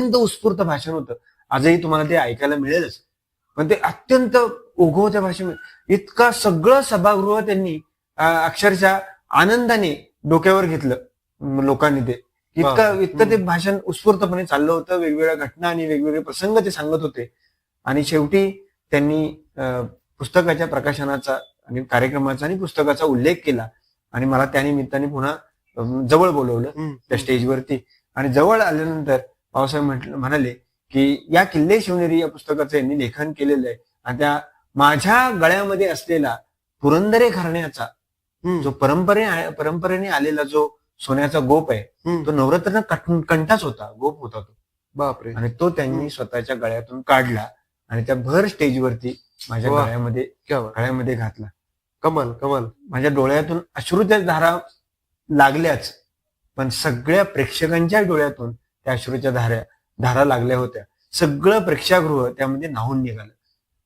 अत्यंत उत्स्फूर्त भाषण होतं. आजही तुम्हाला ते ऐकायला मिळेलच. पण ते अत्यंत ओघवत्या भाषेमध्ये इतका सगळं सभागृह त्यांनी अक्षरशः आनंदाने डोक्यावर घेतलं लोकांनी ते. इतकं. इतकं ते भाषण उत्स्फूर्तपणे चाललं होतं. वेगवेगळ्या घटना आणि वेगवेगळे प्रसंग ते सांगत होते. आणि शेवटी त्यांनी पुस्तकाच्या प्रकाशनाचा आणि कार्यक्रमाचा आणि पुस्तकाचा उल्लेख केला. आणि मला त्या निमित्ताने पुन्हा जवळ बोलवलं. त्या स्टेजवरती. आणि जवळ आल्यानंतर पावसाहेब म्हटलं म्हणाले की या किल्ले शिवनेरी या पुस्तकाचं यांनी लेखन केलेलं आहे आणि त्या माझ्या गळ्यामध्ये असलेला पुरंदरे घराण्याचा. जो परंपरे परंपरेने आलेला जो सोन्याचा गोप आहे. तो नवरत्न कंठाच होता गोप होता तो बापरे आणि तो त्यांनी स्वतःच्या गळ्यातून काढला आणि त्या भर स्टेजवरती माझ्या. गळ्यामध्ये. गळ्यामध्ये घातला कमाल कमाल माझ्या डोळ्यातून अश्रूच्या धारा लागल्याच पण सगळ्या प्रेक्षकांच्या डोळ्यातून त्या अश्रूच्या धारा धारा लागल्या होत्या. सगळं प्रेक्षागृह त्यामध्ये न्हावून निघालं.